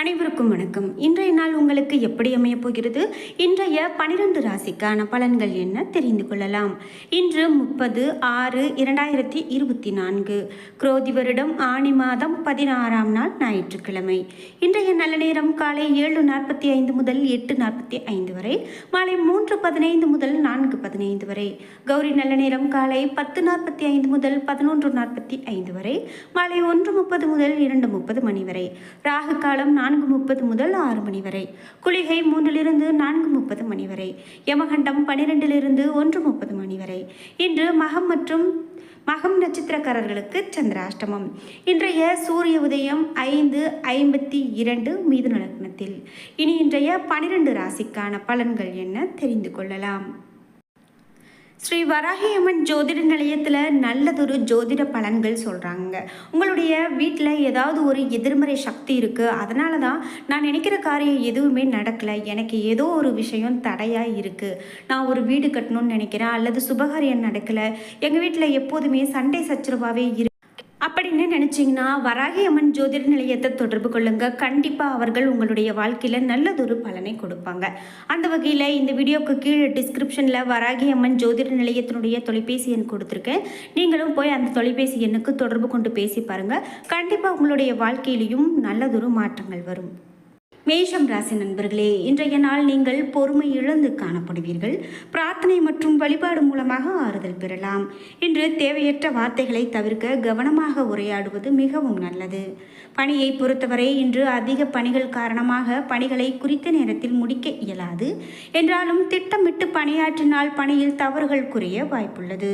அனைவருக்கும் வணக்கம். இன்றைய நாள் உங்களுக்கு எப்படி அமையப் போகிறது? இன்றைய பனிரெண்டு ராசிக்கான பலன்கள் என்ன தெரிந்து கொள்ளலாம். இன்று முப்பது ஆறு இரண்டாயிரத்தி இருபத்தி நான்கு. குரோதி வருடம் ஆணி மாதம் பதினாறாம் நாள் ஞாயிற்றுக்கிழமை. இன்றைய நல்ல நேரம் காலை ஏழு நாற்பத்தி ஐந்து முதல் எட்டு நாற்பத்தி ஐந்து வரை மாலை மூன்று பதினைந்து முதல் நான்கு பதினைந்து வரை. கௌரி நல்ல நேரம் காலை பத்து நாற்பத்தி ஐந்து முதல் பதினொன்று நாற்பத்தி ஐந்து வரை மாலை ஒன்று முப்பது முதல் இரண்டு முப்பது மணி வரை. ராகு காலம் நான்கு முப்பது முதல் ஆறு மணி வரை. குளிகை மூன்றிலிருந்து நான்கு முப்பது மணி வரை. யமகண்டம் பனிரெண்டிலிருந்து ஒன்று முப்பது மணி வரை. இன்று மகம் மற்றும் மகம் நட்சத்திரக்காரர்களுக்கு சந்திராஷ்டமம். இன்றைய சூரிய உதயம் ஐந்து ஐம்பத்தி இரண்டு மீது நடனத்தில் இனி இன்றைய பனிரெண்டு ராசிக்கான பலன்கள் என்ன தெரிந்து கொள்ளலாம். ஸ்ரீ வராகி அம்மன் ஜோதிட நிலையத்தில் நல்லதொரு ஜோதிட பலன்கள் சொல்கிறாங்க உங்களுடைய வீட்டில் ஏதாவது ஒரு எதிர்மறை சக்தி இருக்குது அதனால தான் நான் நினைக்கிற காரியம் எதுவுமே நடக்கலை. எனக்கு ஏதோ ஒரு விஷயம் தடையாக இருக்குது நான் ஒரு வீடு கட்டணும்னு நினைக்கிறேன் அல்லது சுபகாரியம் நடக்கலை. எங்கள் வீட்டில் எப்போதுமே சண்டை சச்சரவாகவே இரு அப்படின்னு நினச்சிங்கன்னா வராகி அம்மன் ஜோதிட நிலையத்தை தொடர்பு கொள்ளுங்க. கண்டிப்பாக அவர்கள் உங்களுடைய வாழ்க்கையில் நல்லதொரு பலனை கொடுப்பாங்க. அந்த வகையில் இந்த வீடியோக்கு கீழே டிஸ்கிரிப்ஷனில் வராகி அம்மன் ஜோதிட நிலையத்தினுடைய தொலைபேசி எண் கொடுத்துருக்கேன். நீங்களும் போய் அந்த தொலைபேசி எண்ணுக்கு தொடர்பு கொண்டு பேசி பாருங்கள் கண்டிப்பாக உங்களுடைய வாழ்க்கையிலையும் நல்லதொரு மாற்றங்கள் வரும். மேஷம் ராசி நண்பர்களே இன்றைய நாள் நீங்கள் பொறுமை இழந்து காணப்படுவீர்கள். பிரார்த்தனை மற்றும் வழிபாடு மூலமாக ஆறுதல் பெறலாம். இன்று தேவையற்ற வார்த்தைகளை தவிர்க்க கவனமாக உரையாடுவது மிகவும் நல்லது. பணியை பொறுத்தவரை இன்று அதிக பணிகள் காரணமாக பணிகளை குறித்த நேரத்தில் முடிக்க இயலாது. என்றாலும் திட்டமிட்டு பணியாற்றினால் பணியில் தவறுகள் குறைய வாய்ப்புள்ளது.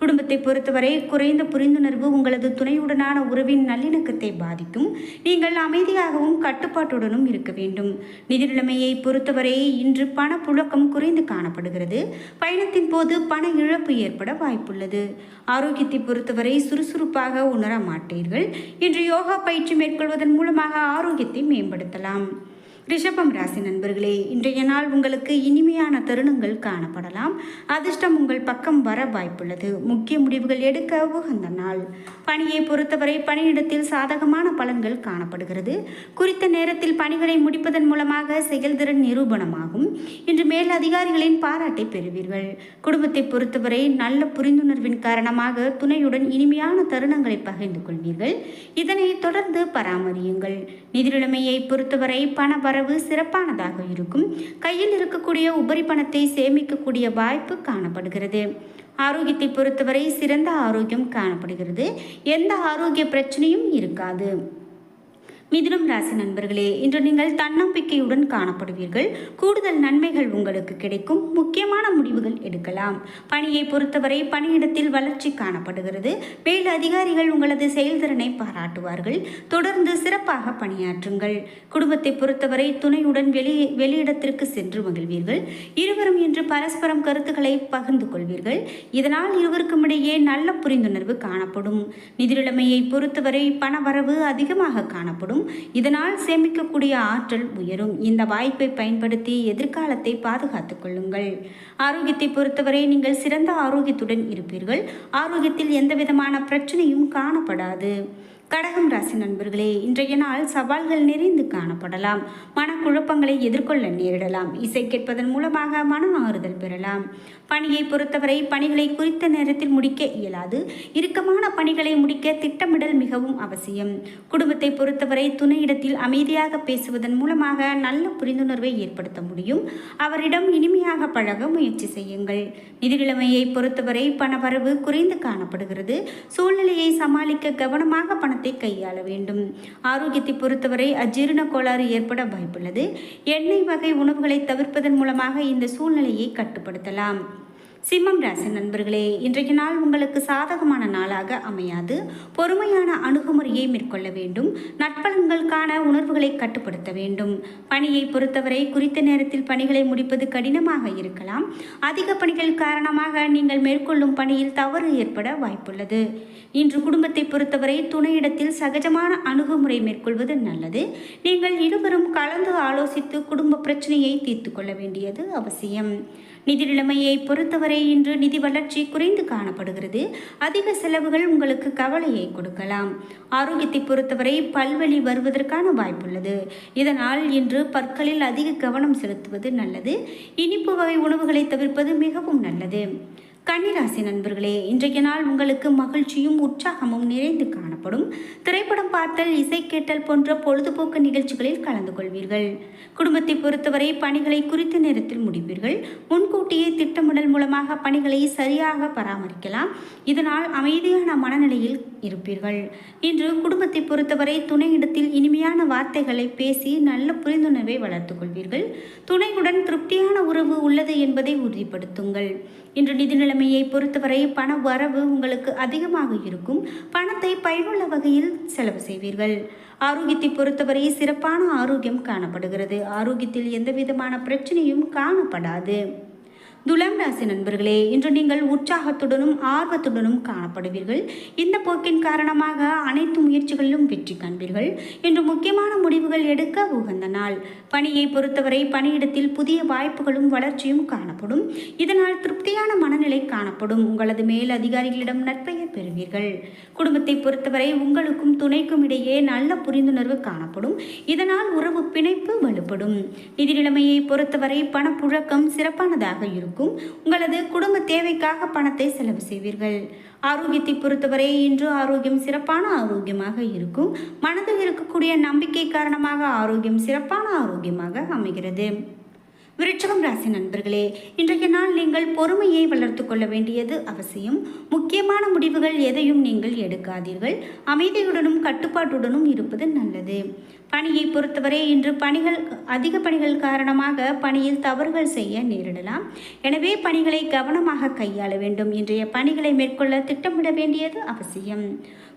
குடும்பத்தை பொறுத்தவரை குறைந்த புரிந்துணர்வு உங்களது துணையுடனான உறவின் நல்லிணக்கத்தை பாதிக்கும். நீங்கள் அமைதியாகவும் கட்டுப்பாட்டுடனும் இருக்க வேண்டும். நிதி நிலைமையை பொறுத்தவரை இன்று பணப்புழக்கம் குறைந்து காணப்படுகிறது. பயணத்தின் போது பண இழப்பு ஏற்பட வாய்ப்புள்ளது. ஆரோக்கியத்தை பொறுத்தவரை சுறுசுறுப்பாக உணர மாட்டீர்கள். இன்று யோகா பயிற்சி மேற்கொள்வதன் மூலமாக ஆரோக்கியத்தை மேம்படுத்தலாம். ரிஷபம் ராசி நண்பர்களே இன்றைய நாள் உங்களுக்கு இனிமையான தருணங்கள் காணப்படலாம். அதிர்ஷ்டம் உங்கள் பக்கம் வர வாய்ப்புள்ளது. முக்கிய முடிவுகள் எடுக்க உகந்த நாள். பணியை பொறுத்தவரை பணியிடத்தில் சாதகமான பலன்கள் காணப்படுகிறது. குறித்த நேரத்தில் பணிகளை முடிப்பதன் மூலமாக செயல்திறன் நிரூபணமாகும். இன்று மேல் அதிகாரிகளின் பாராட்டை பெறுவீர்கள். குடும்பத்தை பொறுத்தவரை நல்ல புரிந்துணர்வின் காரணமாக துணையுடன் இனிமையான தருணங்களை பகிர்ந்து கொள்வீர்கள். இதனை தொடர்ந்து பராமரியுங்கள். நிதிநிலைமையை பொறுத்தவரை பண வரவு சிறப்பானதாக இருக்கும். கையில் இருக்கக்கூடிய உபரி பணத்தை சேமிக்கக்கூடிய வாய்ப்பு காணப்படுகிறது. ஆரோக்கியத்தை பொறுத்தவரை சிறந்த ஆரோக்கியம் காணப்படுகிறது. எந்த ஆரோக்கிய பிரச்சனையும் இருக்காது. மிதுனம் ராசி நண்பர்களே இன்று நீங்கள் தன்னம்பிக்கையுடன் காணப்படுவீர்கள். கூடுதல் நன்மைகள் உங்களுக்கு கிடைக்கும். முக்கியமான முடிவுகள் எடுக்கலாம். பணியை பொறுத்தவரை பணியிடத்தில் வளர்ச்சி காணப்படுகிறது. மேல் அதிகாரிகள் உங்களது செயல்திறனை பாராட்டுவார்கள். தொடர்ந்து சிறப்பாக பணியாற்றுங்கள். குடும்பத்தை பொறுத்தவரை துணையுடன் வெளி வெளியிடத்திற்கு சென்று மகிழ்வீர்கள். இருவரும் இன்று பரஸ்பரம் கருத்துக்களை பகிர்ந்து கொள்வீர்கள். இதனால் இருவருக்கும் இடையே நல்ல புரிந்துணர்வு காணப்படும். நிதிநிலைமையை பொறுத்தவரை பொறுத்தவரை பணவரவு அதிகமாக காணப்படும். இதனால் சேமிக்கக்கூடிய ஆற்றல் உயரும். இந்த வாய்ப்பை பயன்படுத்தி எதிர்காலத்தை பாதுகாத்துக் கொள்ளுங்கள். ஆரோக்கியத்தை பொறுத்தவரை நீங்கள் சிறந்த ஆரோக்கியத்துடன் இருப்பீர்கள். ஆரோக்கியத்தில் எந்தவிதமான பிரச்சனையும் காணப்படாது. கடகம் ராசி நண்பர்களே இன்றைய நாள் சவால்கள் நிறைந்து காணப்படலாம். மனக்குழப்பங்களை எதிர்கொள்ள நேரிடலாம். இசை கேட்பதன் மூலமாக மன ஆறுதல் பெறலாம். பணியை பொறுத்தவரை பணிகளை குறித்த நேரத்தில் முடிக்க இயலாது. இறுக்கமான பணிகளை முடிக்க திட்டமிடல் மிகவும் அவசியம். குடும்பத்தை பொறுத்தவரை துணையிடத்தில் அமைதியாக பேசுவதன் மூலமாக நல்ல புரிந்துணர்வை ஏற்படுத்த முடியும். அவரிடம் இனிமையாக பழக முயற்சி செய்யுங்கள். நிதி நிலைமையை பொறுத்தவரை பணவரவு குறைந்து காணப்படுகிறது. சூழ்நிலையை சமாளிக்க கவனமாக பணத்தை கையாள வேண்டும். ஆரோக்கியத்தை பொறுத்தவரை அஜீரண கோளாறு ஏற்பட வாய்ப்புள்ளது. எண்ணெய் வகை உணவுகளை தவிர்ப்பதன் மூலமாக இந்த சூழ்நிலையை கட்டுப்படுத்தலாம். சிம்மம் ராசி நண்பர்களே இன்றைய நாள் உங்களுக்கு சாதகமான நாளாக அமையாது. பொறுமையான அணுகுமுறையை மேற்கொள்ள வேண்டும். நட்பலன்களுக்கான உணர்வுகளை கட்டுப்படுத்த வேண்டும். பணியை பொறுத்தவரை குறித்த நேரத்தில் பணிகளை முடிப்பது கடினமாக இருக்கலாம். அதிக பணிகள் காரணமாக நீங்கள் மேற்கொள்ளும் பணியில் தவறு ஏற்பட வாய்ப்புள்ளது. இன்று குடும்பத்தை பொறுத்தவரை துணையிடத்தில் சகஜமான அணுகுமுறை மேற்கொள்வது நல்லது. நீங்கள் இருவரும் கலந்து ஆலோசித்து குடும்ப பிரச்சனையை தீர்த்து கொள்ள வேண்டியது அவசியம். நிதி நிலைமையை பொறுத்தவரை இன்று நிதி வளர்ச்சி குறைந்து காணப்படுகிறது. அதிக செலவுகள் உங்களுக்கு கவலையை கொடுக்கலாம். ஆரோக்கியத்தை பொறுத்தவரை பல்வழி வருவதற்கான வாய்ப்புள்ளது. இதனால் இன்று பற்களில் அதிக கவனம் செலுத்துவது நல்லது. இனிப்பு வகை உணவுகளை தவிர்ப்பது மிகவும் நல்லது. கன்னிராசி நண்பர்களே இன்றைய நாள் உங்களுக்கு மகிழ்ச்சியும் உற்சாகமும் நிறைந்து காணப்படும். திரைப்படம் பார்த்தல் இசை கேட்டல் போன்ற பொழுதுபோக்கு நிகழ்ச்சிகளில் கலந்து கொள்வீர்கள். குடும்பத்தை பொறுத்தவரை பணிகளை குறித்த நேரத்தில் முடிப்பீர்கள். முன்கூட்டியே திட்டமிடல் மூலமாக பணிகளை சரியாக பராமரிக்கலாம். இதனால் அமைதியான மனநிலையில் இருப்பீர்கள். இன்று குடும்பத்தை பொறுத்தவரை துணையிடத்தில் இனிமையான வார்த்தைகளை பேசி நல்ல புரிந்துணர்வை வளர்த்துக் கொள்வீர்கள். துணையுடன் திருப்தியான உறவு உள்ளது என்பதை உறுதிப்படுத்துங்கள். இன்று நிதிநிலை நிலைமையை பொறுத்தவரை பண வரவு உங்களுக்கு அதிகமாக இருக்கும். பணத்தை பயனுள்ள வகையில் செலவு செய்வீர்கள். ஆரோக்கியத்தை பொறுத்தவரை சிறப்பான ஆரோக்கியம் காணப்படுகிறது. ஆரோக்கியத்தில் எந்த விதமான பிரச்சனையும் காணப்படாது. துலாம் ராசி நண்பர்களே இன்று நீங்கள் உற்சாகத்துடனும் ஆர்வத்துடனும் காணப்படுவீர்கள். இந்த போக்கின் காரணமாக அனைத்து முயற்சிகளிலும் வெற்றி காண்பீர்கள். இன்று முக்கியமான முடிவுகள் எடுக்க உகந்த நாள். பணியை பொறுத்தவரை பணியிடத்தில் புதிய வாய்ப்புகளும் வளர்ச்சியும் காணப்படும். இதனால் திருப்தியான மனநிலை காணப்படும். உங்களது மேல் அதிகாரிகளிடம் நற்பெயர் பெறுவீர்கள். குடும்பத்தை பொறுத்தவரை உங்களுக்கும் துணைக்கும் இடையே நல்ல புரிந்துணர்வு காணப்படும். இதனால் உறவு பிணைப்பு வலுப்படும். நிதி நிலைமையை பொறுத்தவரை பணப்புழக்கம் சிறப்பானதாக இருக்கும். உங்களது குடும்ப தேவைக்காக பணத்தை செலவு செய்வீர்கள். ஆரோக்கியத்தை பொறுத்தவரை இன்று ஆரோக்கியம் சிறப்பான ஆரோக்கியமாக இருக்கும். மனதில் இருக்கக்கூடிய நம்பிக்கை காரணமாக ஆரோக்கியம் சிறப்பான ஆரோக்கியமாக அமைகிறது. விருட்சகம் ராசி நண்பர்களே இன்றைய நாள் நீங்கள் பொறுமையை வளர்த்து கொள்ள வேண்டியது அவசியம். முக்கியமான முடிவுகள் எதையும் நீங்கள் எடுக்காதீர்கள். அமைதியுடனும் கட்டுப்பாட்டுடனும் இருப்பது நல்லது. பணியை பொறுத்தவரை இன்று பணிகள் அதிக பணிகள் காரணமாக பணியில் தவறுகள் செய்ய நேரிடலாம். எனவே பணிகளை கவனமாக கையாள வேண்டும். இன்றைய பணிகளை மேற்கொள்ள திட்டமிட வேண்டியது அவசியம்.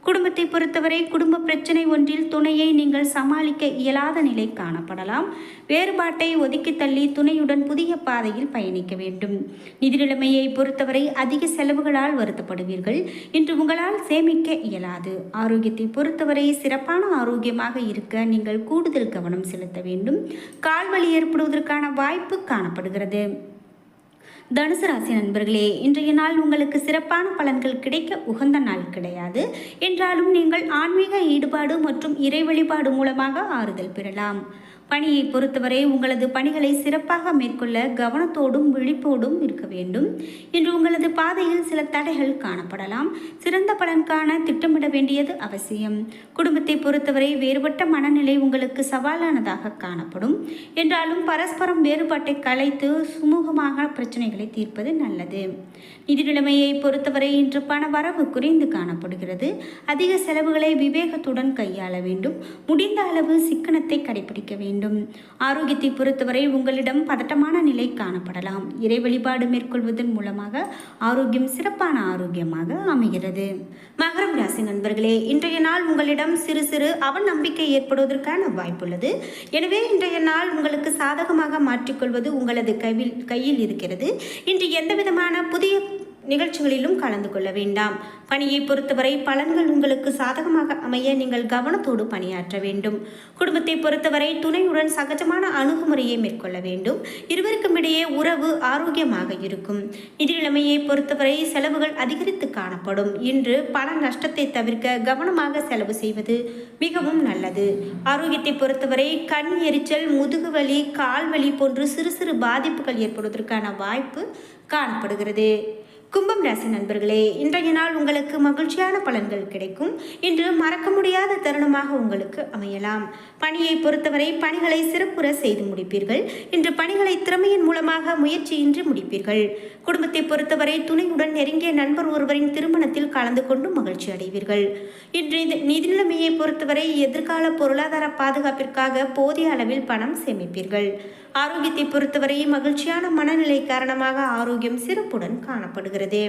குடும்பத்தை பொறுத்தவரை குடும்ப பிரச்சனை ஒன்றில் துணையை நீங்கள் சமாளிக்க இயலாத நிலை காணப்படலாம். வேறுபாட்டை ஒதுக்கி தள்ளி துணையுடன் புதிய பாதையில் பயணிக்க வேண்டும். நிதி நிலைமையை பொறுத்தவரை அதிக செலவுகளால் வருத்தப்படுவீர்கள். இன்று உங்களால் சேமிக்க இயலாது. ஆரோக்கியத்தை பொறுத்தவரை சிறப்பான ஆரோக்கியமாக இருக்க நீங்கள் கூடுதல் கவனம் செலுத்த வேண்டும். கால்வலி ஏற்படுவதற்கான வாய்ப்பு காணப்படுகிறது. தனுசு ராசி நண்பர்களே இன்றைய நாள் உங்களுக்கு சிறப்பான பலன்கள் கிடைக்க உகந்த நாள் கிடையாது. என்றாலும் நீங்கள் ஆன்மீக ஈடுபாடு மற்றும் இறை வழிபாடு மூலமாக ஆறுதல் பெறலாம். பணியை பொறுத்தவரை உங்களது பணிகளை சிறப்பாக மேற்கொள்ள கவனத்தோடும் விழிப்போடும் இருக்க வேண்டும். இன்று உங்களது பாதையில் சில தடைகள் காணப்படலாம். சிறந்த பலன் காண திட்டமிட வேண்டியது அவசியம். குடும்பத்தை பொறுத்தவரை வேறுபட்ட மனநிலை உங்களுக்கு சவாலானதாக காணப்படும். என்றாலும் பரஸ்பரம் வேறுபாட்டை கலைத்து சுமூகமாக பிரச்சனைகளை தீர்ப்பது நல்லது. நிதி நிலைமையை பொறுத்தவரை இன்று பண வரவு குறைந்து காணப்படுகிறது. அதிக செலவுகளை விவேகத்துடன் கையாள வேண்டும். முடிந்த அளவு சிக்கனத்தை கடைபிடிக்க வேண்டும். ஆரோக்கியத்தை பொறுத்தவரை உங்களிடம் பதட்டமான நிலை காணப்படலாம். இறை வழிபாடு மேற்கொள்வதன் மூலமாக ஆரோக்கியம் சிறப்பான ஆரோக்கியமாக அமைகிறது. மகரம் ராசி நண்பர்களே இன்றைய நாள் உங்களிடம் சிறு சிறு அவநம்பிக்கை ஏற்படுவதற்கான வாய்ப்புள்ளது. எனவே இன்றைய நாள் உங்களுக்கு சாதகமாக மாற்றிக்கொள்வது உங்களது கையில் கையில் இருக்கிறது. இன்று எந்த விதமான புதிய நிகழ்ச்சிகளிலும் கலந்து கொள்ள வேண்டாம். பணியை பொறுத்தவரை பலன்கள் உங்களுக்கு சாதகமாக அமைய நீங்கள் கவனத்தோடு பணியாற்ற வேண்டும். குடும்பத்தை பொறுத்தவரை துணையுடன் சகஜமான அணுகுமுறையை மேற்கொள்ள வேண்டும். இருவருக்கும் இடையே உறவு ஆரோக்கியமாக இருக்கும். நிதி நிலைமையை பொறுத்தவரை செலவுகள் அதிகரித்து காணப்படும். இன்று பண நஷ்டத்தை தவிர்க்க கவனமாக செலவு செய்வது மிகவும் நல்லது. ஆரோக்கியத்தை பொறுத்தவரை கண் எரிச்சல் முதுகுவலி கால்வலி போன்று சிறு சிறு பாதிப்புகள் ஏற்படுவதற்கான வாய்ப்பு காணப்படுகிறது. கும்பம் ராசி நண்பர்களே இன்றைய நாள் உங்களுக்கு மகிழ்ச்சியான பலன்கள் கிடைக்கும். இன்று மறக்க முடியாத தருணமாக உங்களுக்கு அமையலாம். பணியை பொறுத்தவரை பணிகளை சிறப்புற செய்து முடிப்பீர்கள். இன்று பணிகளை திறமையின் மூலமாக முயற்சியின்றி முடிப்பீர்கள். குடும்பத்தை பொறுத்தவரை துணையுடன் நெருங்கிய நண்பர் ஒருவரின் திருமணத்தில் கலந்து கொண்டு மகிழ்ச்சி அடைவீர்கள். இன்று இது நிதி நிலைமையை பொறுத்தவரை எதிர்கால பொருளாதார பாதுகாப்பிற்காக போதிய அளவில் பணம் சேமிப்பீர்கள். ஆரோக்கியத்தை பொறுத்தவரை மகிழ்ச்சியான மனநிலை காரணமாக ஆரோக்கியம் சிறப்புடன் காணப்படுகிறது.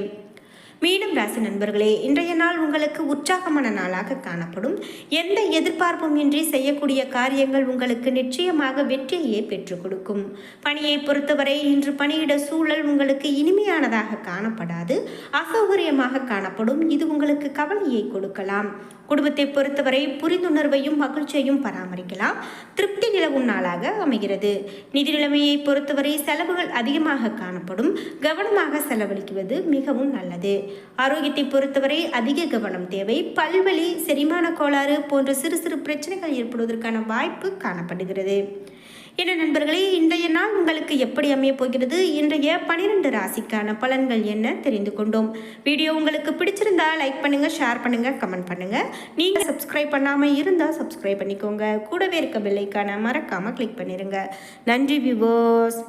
மீண்டும் ராசி நண்பர்களே இன்றைய நாள் உங்களுக்கு உற்சாகமான நாளாக காணப்படும். எந்த எதிர்பார்ப்பும் இன்றி செய்யக்கூடிய காரியங்கள் உங்களுக்கு நிச்சயமாக வெற்றியை பெற்றுக் கொடுக்கும். பணியை பொறுத்தவரை இன்று பணியிட சூழல் உங்களுக்கு இனிமையானதாக காணப்படாது. அசௌகரியமாக காணப்படும். இது உங்களுக்கு கவலையை கொடுக்கலாம். குடும்பத்தை பொறுத்தவரை புரிந்துணர்வையும் மகிழ்ச்சியையும் பராமரிக்கலாம். திருப்தி நிலவும் நாளாக அமைகிறது. நிதி நிலைமையை பொறுத்தவரை செலவுகள் அதிகமாக காணப்படும். கவனமாக செலவழிக்குவது மிகவும் நல்லது. ஆரோக்கியத்தை பொறுத்தவரை அதிக கவனம் தேவை. பல்வலி செரிமான கோளாறு போன்ற சிறு சிறு பிரச்சனைகள் ஏற்படுவதற்கான வாய்ப்பு காணப்படுகிறது. என்ன நண்பர்களே இன்றைய நாள் உங்களுக்கு எப்படி அமைய போகிறது? இன்றைய பனிரெண்டு ராசிக்கான பலன்கள் என்ன தெரிந்து கொண்டோம். வீடியோ உங்களுக்கு பிடிச்சிருந்தா லைக் பண்ணுங்க ஷேர் பண்ணுங்க கமெண்ட் பண்ணுங்க. நீங்க சப்ஸ்கிரைப் பண்ணாம இருந்தா சப்ஸ்கிரைப் பண்ணிக்கோங்க. கூடவே இருக்க பெல்லைக்கான மறக்காம கிளிக் பண்ணிருங்க. நன்றி விவோஸ்